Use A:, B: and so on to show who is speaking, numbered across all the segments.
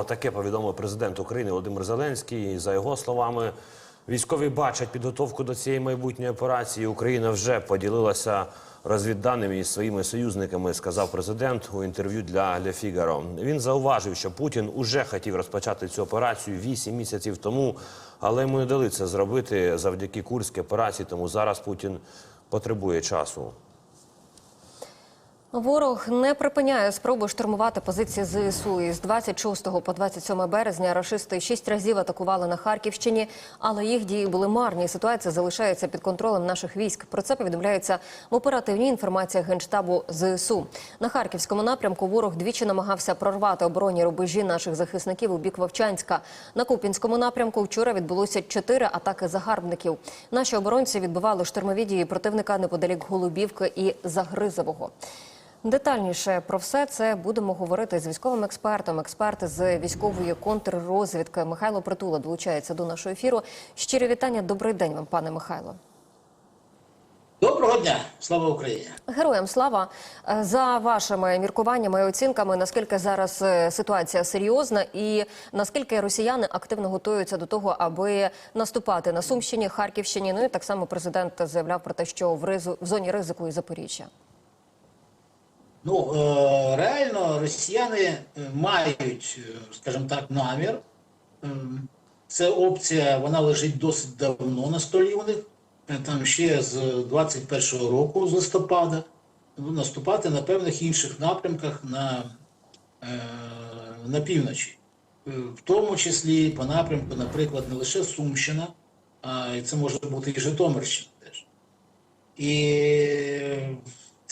A: Таке повідомив президент України Володимир Зеленський. За його словами, військові бачать підготовку до цієї майбутньої операції. Україна вже поділилася розвідданими із своїми союзниками, сказав президент у інтерв'ю для Le Figaro. Він зауважив, що Путін уже хотів розпочати цю операцію 8 місяців тому, але йому не дали це зробити завдяки курській операції. Тому зараз Путін потребує часу.
B: Ворог не припиняє спроби штурмувати позиції ЗСУ. Із 26 по 27 березня рашисти шість разів атакували на Харківщині, але їх дії були марні. Ситуація залишається під контролем наших військ. Про це повідомляється в оперативній інформації генштабу ЗСУ. На харківському напрямку ворог двічі намагався прорвати оборонні рубежі наших захисників у бік Вовчанська. На Купінському напрямку вчора відбулося чотири атаки загарбників. Наші оборонці відбивали штурмові дії противника неподалік Голубівки і Загризового. Детальніше про все це будемо говорити з військовим експертом. Експерт з військової контррозвідки Михайло Притула долучається до нашого ефіру. Щирі вітання. Добрий день вам, пане Михайло.
C: Доброго дня, слава Україні!
B: Героям слава Е, за вашими міркуваннями і оцінками. Наскільки зараз е, ситуація серйозна, і наскільки росіяни активно готуються до того, аби наступати на Сумщині, Харківщині? Ну і так само президент заявляв про те, що в ризу в зоні ризику і Запоріжжя.
C: Ну е, реально росіяни е, мають, е, скажімо так, намір. Це опція, вона лежить досить давно на столі у них. Там ще з 21-го року, з листопада, ну, наступати на певних інших напрямках на, на півночі. В тому числі по напрямку, наприклад, не лише Сумщина, а і це може бути і Житомирщина теж. І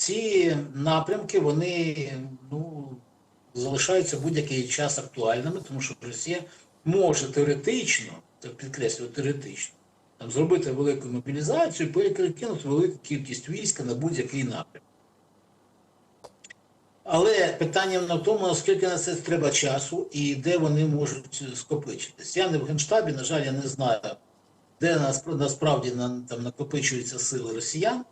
C: ці напрямки вони ну, залишаються будь-який час актуальними, тому що Росія може теоретично, так підкреслюю, теоретично, там, зробити велику мобілізацію і перекинути велику кількість війська на будь-який напрямок. Але питання в тому, наскільки на це треба часу і де вони можуть скопичитись. Я не в Генштабі, на жаль, я не знаю, де насправді там накопичуються сили росіян.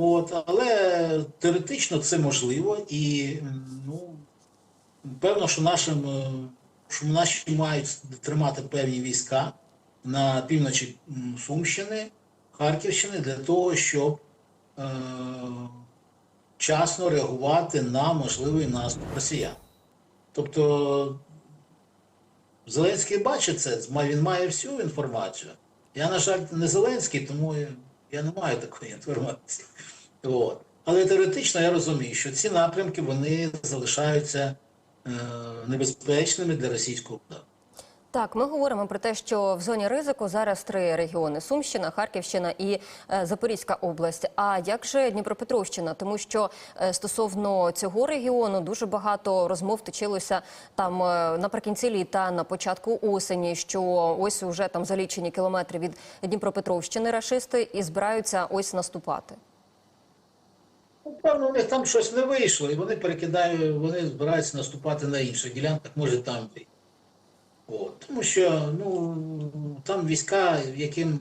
C: От, але теоретично це можливо, і ну, певно, що нашим, е, що наші мають тримати певні війська на півночі Сумщини, Харківщини для того, щоб е, вчасно реагувати на можливий наступ росіян. Тобто Зеленський бачить це, він має всю інформацію. Я, на жаль, не Зеленський, тому я не маю такої інформації. От. Але теоретично я розумію, що ці напрямки вони залишаються е, небезпечними для російського удару.
B: Так, ми говоримо про те, що в зоні ризику зараз три регіони: Сумщина, Харківщина і е, Запорізька область. А як же Дніпропетровщина? Тому що е, стосовно цього регіону дуже багато розмов точилося там е, наприкінці літа, на початку осені. Що ось уже там за лічені кілометри від Дніпропетровщини рашисти і збираються ось наступати.
C: Ну, певно, у них там щось не вийшло, і вони перекидають, вони збираються наступати на інших ділянках, може там. От. Тому що ну, там війська, яким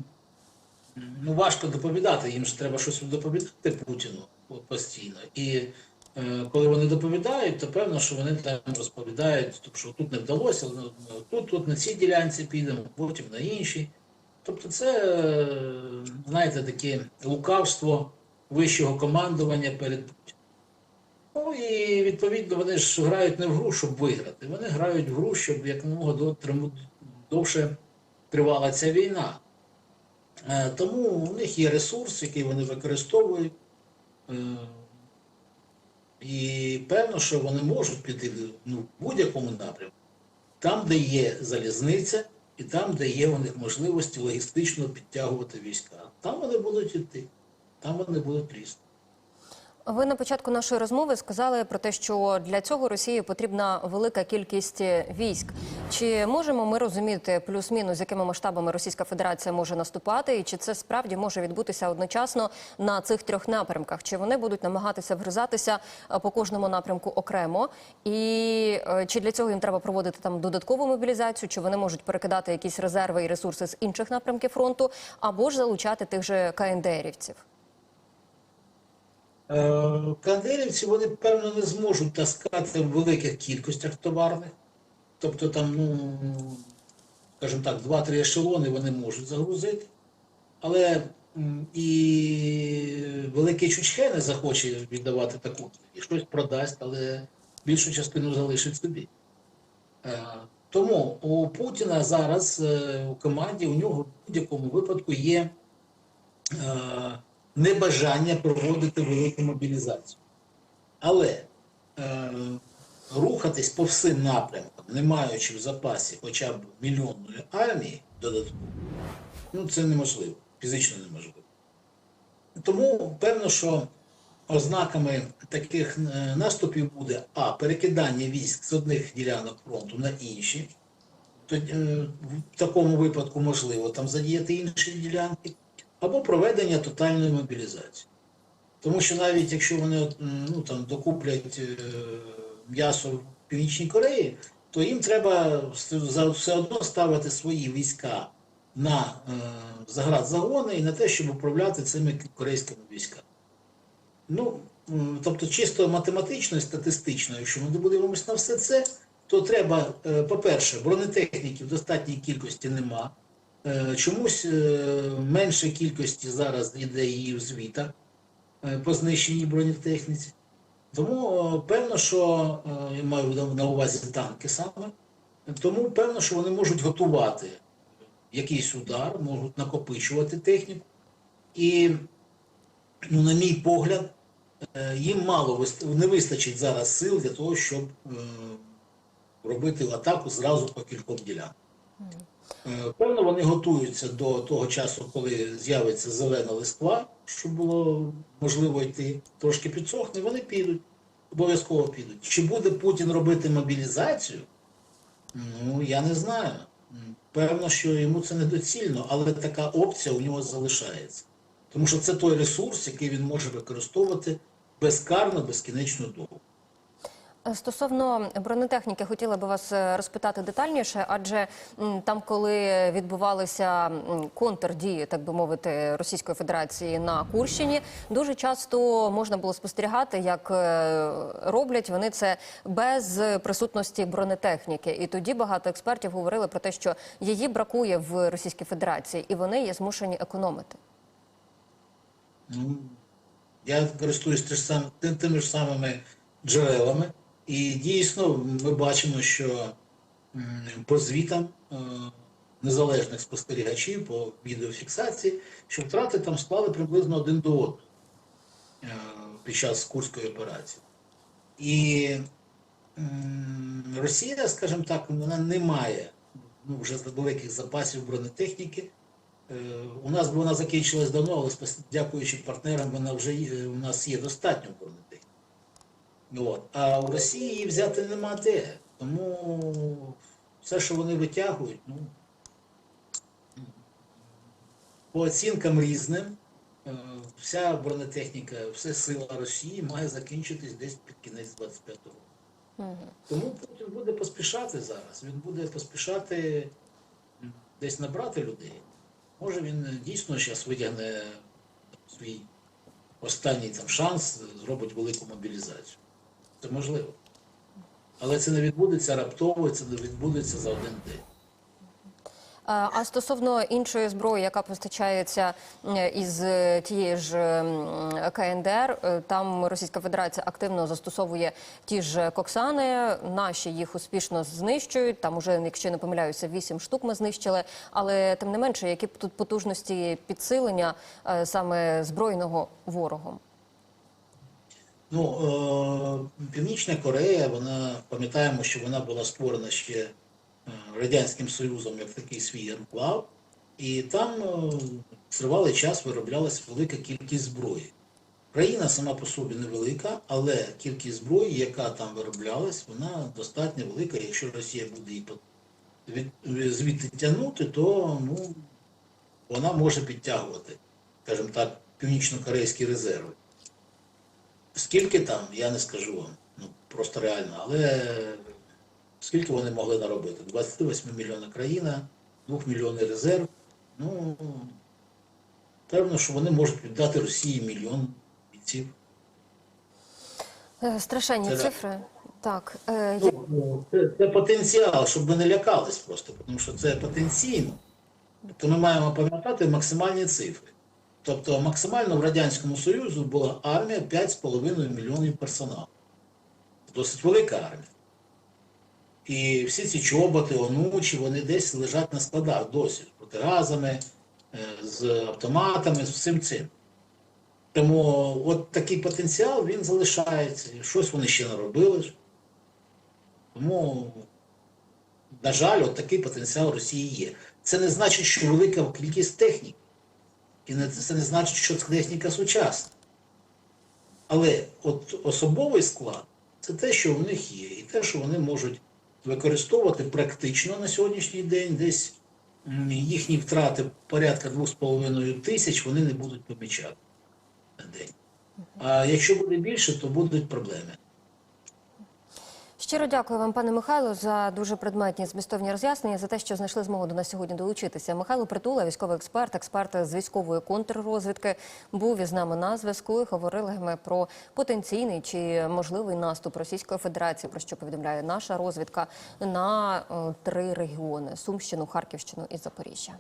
C: ну, важко доповідати, їм ж треба щось доповідати Путіну постійно. І е, коли вони доповідають, то певно, що вони там розповідають, тобто, що тут не вдалося, ну, тут, тут на цій ділянці підемо, потім на іншій. Тобто це, е, знаєте, таке лукавство вищого командування перед Путіним. Ну і відповідно вони ж грають не в гру, щоб виграти. Вони грають в гру, щоб якомога довше тривала ця війна. Е, Тому у них є ресурс, який вони використовують. Е, І певно, що вони можуть піти ну, в будь-якому напрямку, там, де є залізниця, і там, де є у них можливості логістично підтягувати війська. Там вони будуть йти, там вони будуть лізти.
B: Ви на початку нашої розмови сказали про те, що для цього Росії потрібна велика кількість військ. Чи можемо ми розуміти плюс-мінус, з якими масштабами Російська Федерація може наступати, і чи це справді може відбутися одночасно на цих трьох напрямках? Чи вони будуть намагатися вгризатися е, по кожному напрямку окремо? І е, чи для цього їм треба проводити там додаткову мобілізацію? Чи вони можуть перекидати якісь резерви і ресурси з інших напрямків фронту, або ж залучати тих же КНДРівців?
C: Е, Кандерівці вони, певно, не зможуть таскати в великих кількостях товарних. Тобто там, ну, скажімо так, 2-3 ешелони вони можуть загрузити. Але і великий Чучхе не захоче віддавати таку, і щось продасть, але більшу частину залишить собі. Е, Тому у Путіна зараз е, у команді у нього в будь-якому випадку є небажання проводити велику мобілізацію. Але е, рухатись по всім напрямкам, не маючи в запасі хоча б мільйонної армії додатково, ну це неможливо, фізично неможливо. Тому певно, що ознаками таких е, наступів буде а. Перекидання військ з одних ділянок фронту на інші. Тоді, е, В такому випадку можливо там задіяти інші ділянки, або проведення тотальної мобілізації. Тому що навіть якщо вони ну, там, докуплять е, м'ясо в Північній Кореї, то їм треба все одно ставити свої війська на е, заградзагони і на те, щоб управляти цими корейськими військами. Ну, тобто, чисто математично і статистично, якщо ми дивимося на все це, то треба, е, по-перше, бронетехніки в достатній кількості нема. Е, Чомусь е, менше кількості зараз йде її в звітах е, по знищеній бронетехніці. Тому певно, що я маю на- увазі танки саме, тому певно, що вони можуть готувати якийсь удар, можуть накопичувати техніку. І, ну, на мій погляд, їм мало не вистачить зараз сил для того, щоб робити атаку зразу по кільком ділянкам. Е, Певно, вони готуються до того часу, коли з'явиться зелена листва, щоб було можливо йти. Трошки підсохне, вони підуть, обов'язково підуть. Чи буде Путін робити мобілізацію? Ну, я не знаю. Певно, що йому це недоцільно, але така опція у нього залишається. Тому що це той ресурс, який він може використовувати безкарно, безкінечно довго.
B: Стосовно бронетехніки, хотіла би вас е, розпитати детальніше, адже там, коли відбувалися контрдії, так би мовити, Російської Федерації на Курщині, дуже часто можна було спостерігати, як е, роблять вони це без присутності бронетехніки. І тоді багато експертів говорили про те, що її бракує в Російській Федерації, і вони є змушені економити.
C: Ну, я користуюсь тими ж самими джерелами, і дійсно ми бачимо, що по звітам е, незалежних спостерігачів по відеофіксації, що втрати там склали приблизно один до одного е, під час Курської операції. І Росія, скажімо так, вона не має ну, вже великих запасів бронетехніки. Е, У нас вона закінчилась давно, але дякуючи партнерам, вона вже у нас є достатньо бронетехніки. От. А у Росії її взяти нема де. Тому все, що вони витягують, ну, по оцінкам різним, е, вся бронетехніка, вся сила Росії має закінчитись десь під кінець 25-го року. Тому Путін буде поспішати зараз. Він буде поспішати десь набрати людей. Може він дійсно зараз витягне свій останній там шанс, зробить велику мобілізацію. Це можливо. Але це не відбудеться раптово, це не відбудеться за один день.
B: А стосовно іншої зброї, яка постачається із е, тієї ж КНДР, е, там Російська Федерація активно застосовує ті ж коксани. Наші їх успішно знищують. Там уже, якщо не помиляюся, вісім штук ми знищили. Але тим не менше, які тут потужності підсилення е, саме збройного ворогом?
C: Ну, е, Північна Корея, вона пам'ятаємо, що вона була створена ще е, Радянським Союзом як такий свій анклав, і там е, тривалий час вироблялася велика кількість зброї. Країна сама по собі невелика, але кількість зброї, яка там вироблялась, вона достатньо велика. Якщо Росія буде її від- звідти тягнути, то ну, вона може підтягувати, скажімо так, північно-корейські резерви. Скільки там, я не скажу вам, ну просто реально, але скільки вони могли наробити? 28 мільйона країна, 2 мільйони резерв. Ну, певно, що вони можуть віддати Росії мільйон бійців.
B: Е, Страшенні
C: Це
B: цифри. Так, е,
C: Ну, це, це потенціал, щоб ми не лякались просто, тому що це потенційно. Тобто ми маємо пам'ятати максимальні цифри. Тобто максимально в Радянському Союзі була армія 5,5 мільйонів персоналу. Досить велика армія. І всі ці чоботи, онучі, вони десь лежать на складах досі, з протиразами, е, з автоматами, з всім цим. Тому от такий потенціал він залишається. Щось вони ще наробили. ж. Тому, на жаль, от такий потенціал Росії є. Це не значить, що велика кількість техніки. І це не значить, що техніка сучасна. Але от особовий склад це те, що в них є, і те, що вони можуть використовувати практично на сьогоднішній день, десь їхні втрати порядка 2,5 тисяч вони не будуть помічати на день. А якщо буде більше, то будуть проблеми.
B: Щиро дякую вам, пане Михайло, за дуже предметні змістовні роз'яснення за те, що знайшли змогу до нас сьогодні долучитися. Михайло Притула, військовий експерт, експерт з військової контррозвідки, був із нами на зв'язку. і Говорили ми про потенційний чи можливий наступ Російської Федерації, про що повідомляє наша розвідка на е, три регіони: Сумщину, Харківщину і Запоріжжя.